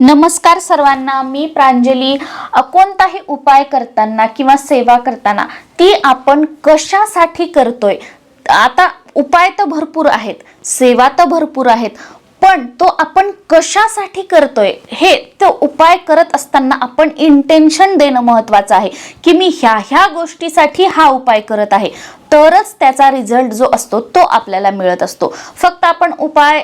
नमस्कार सर्वांना मी प्रांजली. कोणताही उपाय करताना किंवा सेवा करताना ती आपण कशासाठी करतोय? आता उपाय तर भरपूर आहेत सेवा तर भरपूर आहेत पण तो आपण कशासाठी करतोय? हे तो उपाय करत असताना आपण इंटेन्शन देणं महत्वाचं आहे की मी ह्या ह्या गोष्टीसाठी हा उपाय करत आहे. तरच त्याचा रिझल्ट जो असतो तो आपल्याला मिळत असतो. फक्त आपण उपाय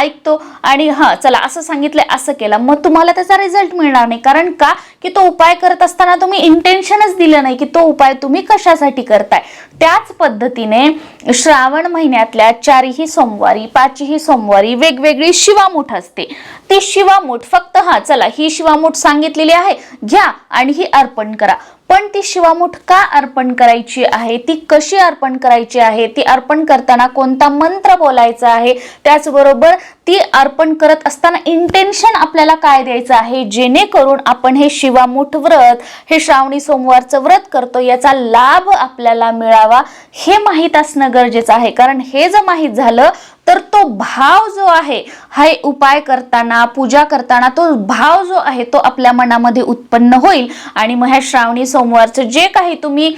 ऐकतो आणि हां चला असं सांगितलंय असं केलं मग तुम्हाला त्याचा रिझल्ट मिळणार नाही. कारण का? की तो उपाय करत असताना तुम्ही इंटेन्शनच दिलं नाही की तो उपाय तुम्ही कशासाठी करताय. त्याच पद्धतीने श्रावण महिन्यातल्या चारही सोमवारी पाचही सोमवारी वेगवेगळी शिवामूठ असते. ती शिवामूठ फक्त हा चला ही शिवामूठ सांगितलेली आहे. घ्या आणि ही अर्पण करा. पण ती शिवामुठ का अर्पण करायची आहे? ती कशी अर्पण करायची आहे? ती अर्पण करताना कोणता मंत्र बोलायचा आहे? त्याचबरोबर ती अर्पण करत असताना इंटेन्शन आपल्याला काय द्यायचं आहे? जेणेकरून आपण हे शिवामुठ व्रत हे श्रावणी सोमवारचं व्रत करतो याचा लाभ आपल्याला मिळावा हे माहीत असणं गरजेचं आहे. कारण हे जर माहीत झालं तर तो भाव जो आहे हा उपाय करताना पूजा करताना तो भाव जो आहे तो आपल्या मनामध्ये उत्पन्न होईल. आणि मग ह्या श्रावणी सोमवारचं जे काही तुम्ही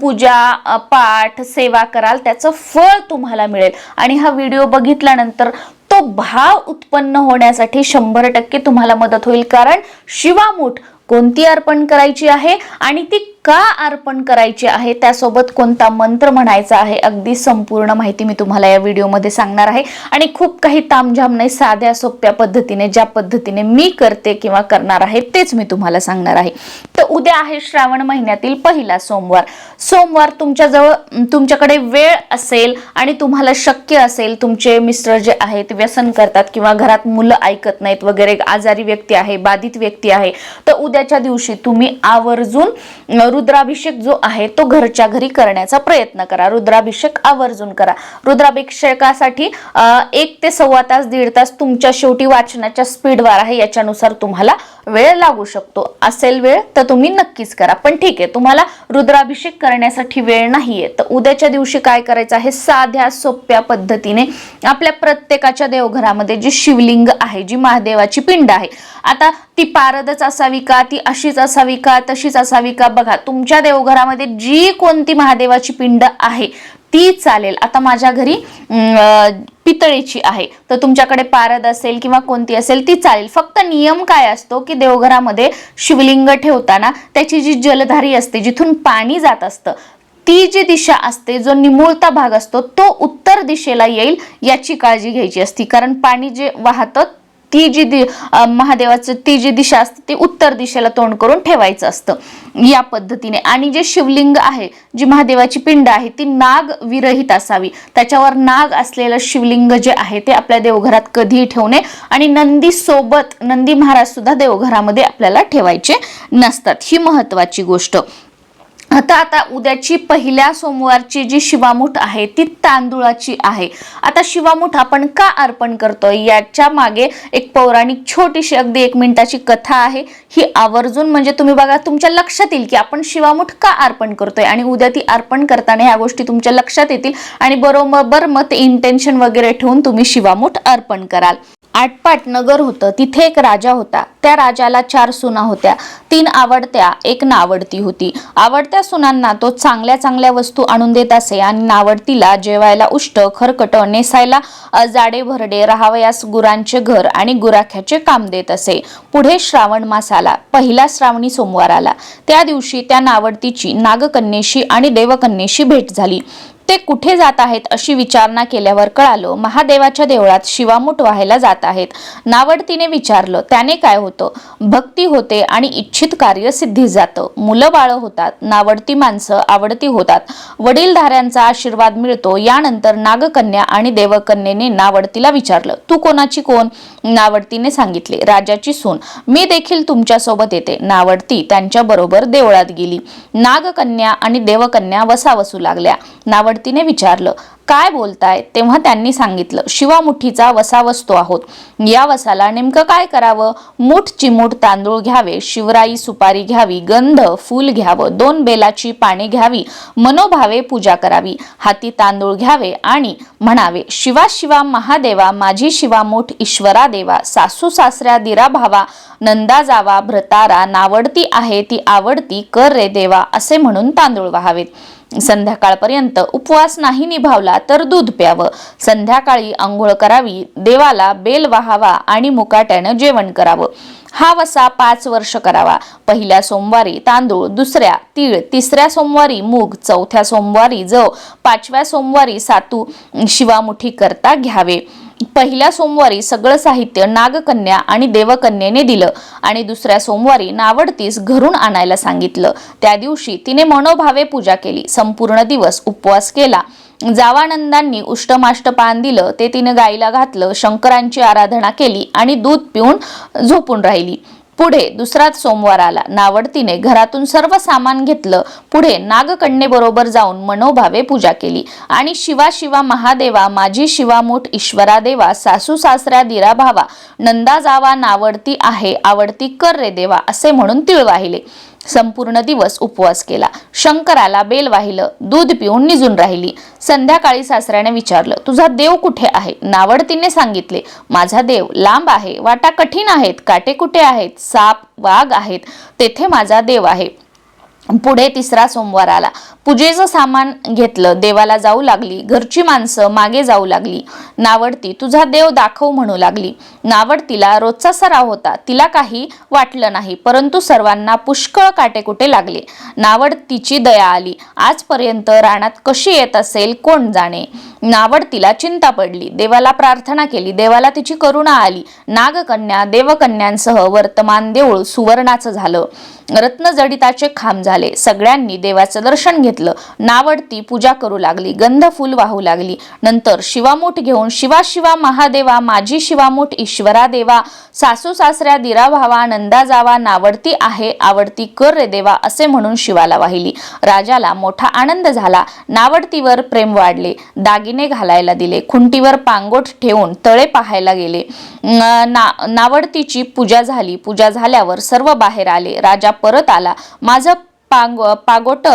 पूजा पाठ सेवा कराल त्याचं फळ तुम्हाला मिळेल. आणि हा व्हिडिओ बघितल्यानंतर तो भाव उत्पन्न होण्यासाठी शंभर टक्के तुम्हाला मदत होईल. कारण शिवामूठ कोणती अर्पण करायची आहे? आणि ती का अर्पण करायचे आहे? त्यासोबत कोणता मंत्र म्हणायचा आहे? अगदी संपूर्ण माहिती मी तुम्हाला या व्हिडिओमध्ये सांगणार आहे. आणि खूप काही तामझाम नाही साध्या सोप्या पद्धतीने ज्या पद्धतीने मी करते किंवा करणार आहे तेच मी तुम्हाला सांगणार आहे. तर उद्या आहे श्रावण महिन्यातील पहिला सोमवार. सोमवार तुमच्याजवळ तुमच्याकडे वेळ असेल आणि तुम्हाला शक्य असेल तुमचे मिस्टर जे आहेत व्यसन करतात किंवा घरात मुलं ऐकत नाहीत वगैरे आजारी व्यक्ती आहे बाधित व्यक्ती आहे तर उद्याच्या दिवशी तुम्ही आवर्जून रुद्राभिषेक जो आहे तो घरच्या घरी करण्याचा प्रयत्न करा. रुद्राभिषेक आवर्जून करा. रुद्राभिषेकासाठी एक ते सव्वा तास दीड तास तुमच्या शेवटी वाचनाच्या स्पीडवर आहे. याच्यानुसार तुम्हाला वेळ लागू शकतो. असेल वेळ तर तुम्ही नक्कीच करा. पण ठीक आहे तुम्हाला रुद्राभिषेक करण्यासाठी वेळ नाहीये. तर उद्याच्या दिवशी काय करायचं आहे? साध्या सोप्या पद्धतीने आपल्या प्रत्येकाच्या देवघरामध्ये जी शिवलिंग आहे जी महादेवाची पिंड आहे आता ती पारदच असावी का? ती अशीच असावी का? तशीच असावी का? बघा तुमच्या देवघरामध्ये जी कोणती महादेवाची पिंड आहे ती चालेल. आता माझ्या घरी पितळेची आहे. तर तुमच्याकडे पारद असेल किंवा कोणती असेल ती चालेल. फक्त नियम काय असतो की देवघरामध्ये शिवलिंग ठेवताना त्याची जी जलधारी असते जिथून पाणी जात असतं ती जी दिशा असते जो निमुळता भाग असतो तो उत्तर दिशेला येईल याची काळजी घ्यायची असती. कारण पाणी जे वाहतं ती जी महादेवाचं ती जी दिशा असते ती उत्तर दिशेला तोंड करून ठेवायचं असतं. या पद्धतीने. आणि जे शिवलिंग आहे जी महादेवाची पिंड आहे ती नाग विरहित असावी. त्याच्यावर नाग असलेलं शिवलिंग जे आहे ते आपल्या देवघरात कधीही ठेवणे आणि नंदी सोबत नंदी महाराज सुद्धा देवघरामध्ये आपल्याला ठेवायचे नसतात. ही महत्वाची गोष्ट. आता आता उद्याची पहिल्या सोमवारची जी शिवामूठ आहे ती तांदुळाची आहे. आता शिवामूठ आपण का अर्पण करतोय? याच्या मागे एक पौराणिक छोटीशी अगदी एक मिनिटाची कथा आहे. ही आवर्जून म्हणजे तुम्ही बघा तुमच्या लक्षात येईल की आपण शिवामूठ का अर्पण करतोय? आणि उद्या ती अर्पण करताना ह्या गोष्टी तुमच्या लक्षात येतील. आणि बरोबर मग ते इंटेन्शन वगैरे ठेवून तुम्ही शिवामूठ अर्पण कराल. आटपाट नगर होतं तिथे एक राजा होता. त्या राजाला चार सुना होत्या. तीन आवडत्या एक नावडती होती. आवडत्या सुनांना तो चांगल्या चांगल्या वस्तू आणून देत असे आणि नावडतीला जेवायला उष्ट खरकट नेसायला जाडे भरडे राहावयास गुरांचे घर आणि गुराख्याचे काम देत असे. पुढे श्रावण मास आला पहिला श्रावणी सोमवार आला. त्या दिवशी त्या नावडतीची नागकन्येशी आणि देवकन्येशी भेट झाली. ते कुठे जात आहेत अशी विचारणा केल्यावर कळालं महादेवाच्या देवळात शिवामूठ व्हायला जात आहेत. नावडतीने विचारलं त्याने काय होतं? भक्ती होते आणि इच्छित कार्य सिद्धी जातं. मुलं बाळं होतात नावडती माणसं आवडती होतात. वडीलधाऱ्यांचा आशीर्वाद मिळतो. यानंतर नागकन्या आणि देवकन्येने नावडतीला विचारलं तू कोणाची कोण? नावडतीने सांगितले राजाची सून. मी देखील तुमच्यासोबत येते. नावडती त्यांच्या बरोबर देवळात गेली. नागकन्या आणि देवकन्या वसावसू लागल्या. नावडतीने विचारलं काय बोलताय तेव्हा त्यांनी सांगितलं शिवामुठीचा वसा वसतो आहोत. या वसाला नेमकं काय करावं? मूठ चिमूट तांदूळ घ्यावे शिवराई सुपारी घ्यावी गंध फूल घ्यावं दोन बेलाची पाने घ्यावी मनोभावे पूजा करावी हाती तांदूळ घ्यावे आणि म्हणावे शिवा शिवा महादेवा माझी शिवा मूठ ईश्वरा देवा सासू सासऱ्या दिरा भावा नंदा जावा भ्रतारा नावडती आहे ती आवडती कर रे देवा असे म्हणून तांदूळ व्हावेत. संध्याकाळपर्यंत उपवास नाही निभावला तर दूध प्यावं. संध्याकाळी आंघोळ करावी देवाला बेल वाहावा आणि मुकाट्यानं जेवण करावं. हा वसा पाच वर्ष करावा. पहिल्या सोमवारी तांदूळ दुसऱ्या तीळ तिसऱ्या सोमवारी मूग चौथ्या सोमवारी जव पाचव्या सोमवारी सातू शिवामुठी करता घ्यावे. पहिल्या सोमवारी सगळं साहित्य नागकन्या आणि देवकन्येने दिलं आणि दुसऱ्या सोमवारी नावडतीस घरून आणायला सांगितलं. त्या दिवशी तिने मनोभावे पूजा केली संपूर्ण दिवस उपवास केला. जावानंदांनी उष्टमाष्ट पान दिलं ते तिने गाईला घातलं शंकरांची आराधना केली आणि दूध पिऊन झोपून राहिली. पुढे दुसराच सोमवार आला. नावडतीने घरातून सर्व सामान घेतलं. पुढे नागकन्येबरोबर जाऊन मनोभावे पूजा केली. आणि शिवा शिवा महादेवा माझी शिवामूठ ईश्वरा देवा सासू सासऱ्या दिरा भावा नंदा जावा नावडती आहे आवडती कर रे देवा असे म्हणून तिळ वाहिले. संपूर्ण दिवस उपवास केला. शंकराला बेल वाहिलं दूध पिऊन निजून राहिली. संध्याकाळी सासऱ्याने विचारलं तुझा देव कुठे आहे? नावडतीने सांगितले माझा देव लांब आहे वाटा कठीण आहेत काटे कुठे आहेत साप वाघ आहेत तेथे माझा देव आहे. पुढे तिसरा सोमवार आला. पूजेचं सामान घेतलं देवाला जाऊ लागली घरची माणसं मागे जाऊ लागली. नावडती तुझा देव दाखव म्हणू लागली. नावडतीला रोजचा सराव होता तिला काही वाटलं नाही परंतु सर्वांना पुष्कळ काटेकुटे लागले. नावडतीची दया आली आजपर्यंत रानात कशी येत असेल कोण जाणे? नावडतीला चिंता पडली देवाला प्रार्थना केली देवाला तिची करुणा आली. नागकन्या देवकन्यांसह वर्तमान देऊळ सुवर्णाचं झालं. रत्नजडिताचे खांब झाले सगळ्यांनी देवाचं दर्शन घेतलं. नावडती पूजा करू लागली. गंध फुल वाहू लागली. नंतर शिवामूठ घेऊन शिवा शिवा महादेवा माझी शिवामूठ ईश्वरा देवा सासू सासऱ्या दिरा भावा नंदा जावा नावडती आहे आवडती कर रे देवा असे म्हणून शिवाला वाहिली. राजाला मोठा आनंद झाला. नावडतीवर प्रेम वाढले. दागिने घालायला दिले. खुंटीवर पांगोट ठेवून तळे पाहायला गेले. ना नावडतीची पूजा झाली. पूजा झाल्यावर सर्व बाहेर आले. राजा परत आला. माझं पांग पागोट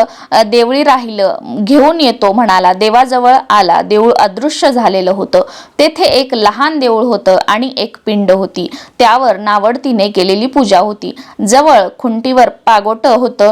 देवळी राहिलं घेऊन येतो म्हणाला. देवाजवळ आला. देऊळ अदृश्य झालेलं होतं. तेथे एक लहान देऊळ होतं आणि एक पिंड होती. त्यावर नावडतीने केलेली पूजा होती. जवळ खुंटीवर पागोट होतं.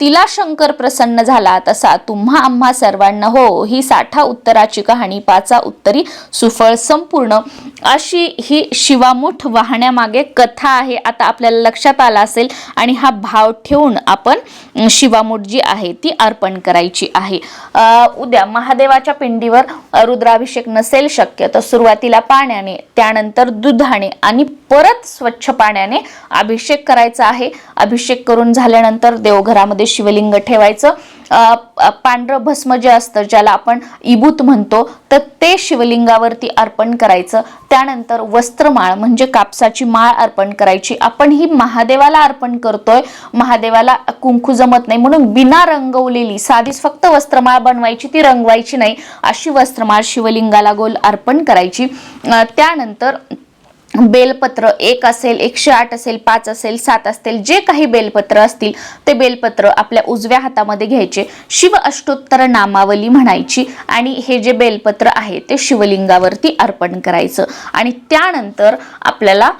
तिला शंकर प्रसन्न झाला तसा तुम्हा आम्हा सर्वांना हो ही साठा उत्तराची कहाणी पाचा उत्तरी सुफळ संपूर्ण. अशी ही शिवामुठ वाहण्यामागे कथा आहे आता आपल्याला लक्षात आला असेल. आणि हा भाव ठेवून आपण शिवामुठ जी आहे ती अर्पण करायची आहे. उद्या महादेवाच्या पिंडीवर रुद्राभिषेक नसेल शक्य तर सुरुवातीला पाण्याने त्यानंतर दुधाने आणि परत स्वच्छ पाण्याने अभिषेक करायचा आहे. अभिषेक करून झाल्यानंतर देवघरामध्ये शिवलिंग ठेवायचं. पांढरं भस्म जे असतं ज्याला आपण इबूत म्हणतो तर ते शिवलिंगावरती अर्पण करायचं. त्यानंतर वस्त्रमाळ म्हणजे कापसाची माळ अर्पण करायची. आपण ही महादेवाला अर्पण करतोय. महादेवाला कुंकू जमत नाही. म्हणून बिना रंगवलेली साधीच फक्त वस्त्रमाळ बनवायची ती रंगवायची नाही. अशी वस्त्रमाळ शिवलिंगाला गोल अर्पण करायची. त्यानंतर बेलपत्र एक असेल एकशे आठ असेल पाच असेल सात असेल जे काही बेलपत्र असतील ते बेलपत्र आपल्या उजव्या हातामध्ये घ्यायचे. शिव अष्टोत्तर नामावली म्हणायची आणि हे जे बेलपत्र आहे ते शिवलिंगावरती अर्पण करायचं. आणि त्यानंतर आपल्याला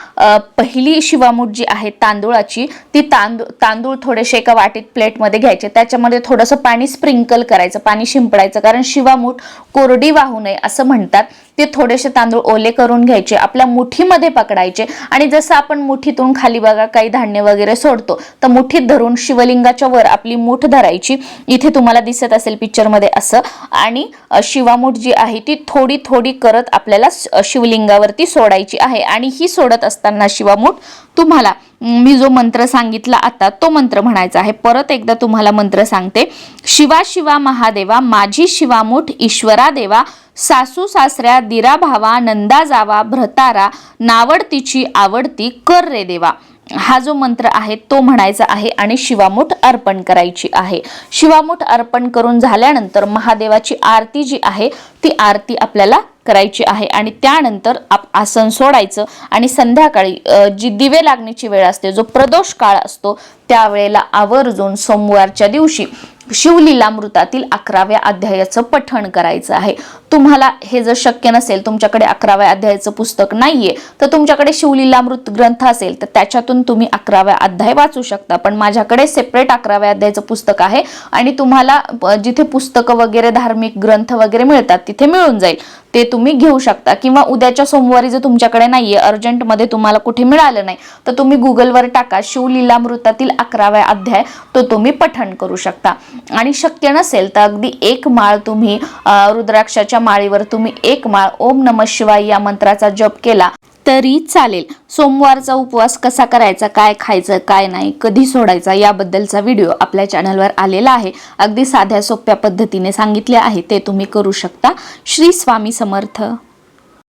पहिली शिवामूठ जी आहे तांदूळाची ती तांदूळ तांदूळ थोडेसे एका वाटीत प्लेटमध्ये घ्यायचे. त्याच्यामध्ये थोडंसं पाणी स्प्रिंकल करायचं पाणी शिंपडायचं. कारण शिवामूठ कोरडी वाहू नये असं म्हणतात. ते थोडेसे तांदूळ ओले करून घ्यायचे आपल्या मुठीमध्ये पकडायचे. आणि जसं आपण मुठीतून खाली बघा काही धान्य वगैरे सोडतो तर मुठीत धरून शिवलिंगाच्या वर आपली मूठ धरायची. इथे तुम्हाला दिसत असेल पिक्चरमध्ये असं. आणि शिवामूठ जी आहे ती थोडी थोडी करत आपल्याला शिवलिंगावरती सोडायची आहे. आणि ही सोडत असताना शिवामूठ तुम्हाला मी जो मंत्र सांगितला आता तो मंत्र म्हणायचा आहे. परत एकदा तुम्हाला मंत्र सांगते. शिवा शिवा महादेवा माझी शिवामूठ ईश्वरा देवा सासू सासऱ्या दिरा भावा नंदा जावा भ्रतारा नावडतीची आवडती कर रे देवा. हा जो मंत्र आहे तो म्हणायचा आहे आणि शिवामूठ अर्पण करायची आहे. शिवामूठ अर्पण करून झाल्यानंतर महादेवाची आरती जी आहे ती आरती आपल्याला करायची आहे आणि त्यानंतर आप आसन सोडायचं आणि संध्याकाळी जी दिवे लागण्याची वेळ असते जो प्रदोष काळ असतो त्यावेळेला आवर्जून सोमवारच्या दिवशी शिवलीलामृतातील अकराव्या अध्यायाचं पठण करायचं आहे. तुम्हाला हे जर शक्य नसेल तुमच्याकडे अकराव्या अध्यायाचं पुस्तक नाहीये तर तुमच्याकडे शिवलीलामृत ग्रंथ असेल तर त्याच्यातून तुम्ही अकराव्या अध्याय वाचू शकता. पण माझ्याकडे सेपरेट अकराव्या अध्यायाचं पुस्तक आहे आणि तुम्हाला जिथे पुस्तकं वगैरे धार्मिक ग्रंथ वगैरे मिळतात तिथे मिळून जाईल. ते तुम्ही घेऊ शकता. किंवा उद्याच्या सोमवारी जर तुमच्याकडे नाहीये अर्जंटमध्ये तुम्हाला कुठे मिळालं नाही तर तुम्ही गुगलवर टाका शिवलीलामृतातील अकराव्या अध्याय तो तुम्ही पठण करू शकता. आणि शक्य नसेल तर अगदी एक माळ तुम्ही रुद्राक्षाच्या माळीवर तुम्ही एक माळ ओम नम शिवाय या मंत्राचा जप केला तरी चालेल. सोमवारचा उपवास कसा करायचा काय खायचं काय नाही कधी सोडायचा याबद्दलचा व्हिडिओ आपल्या चॅनलवर आलेला आहे. अगदी साध्या सोप्या पद्धतीने सांगितले आहे ते तुम्ही करू शकता. श्री स्वामी समर्थ.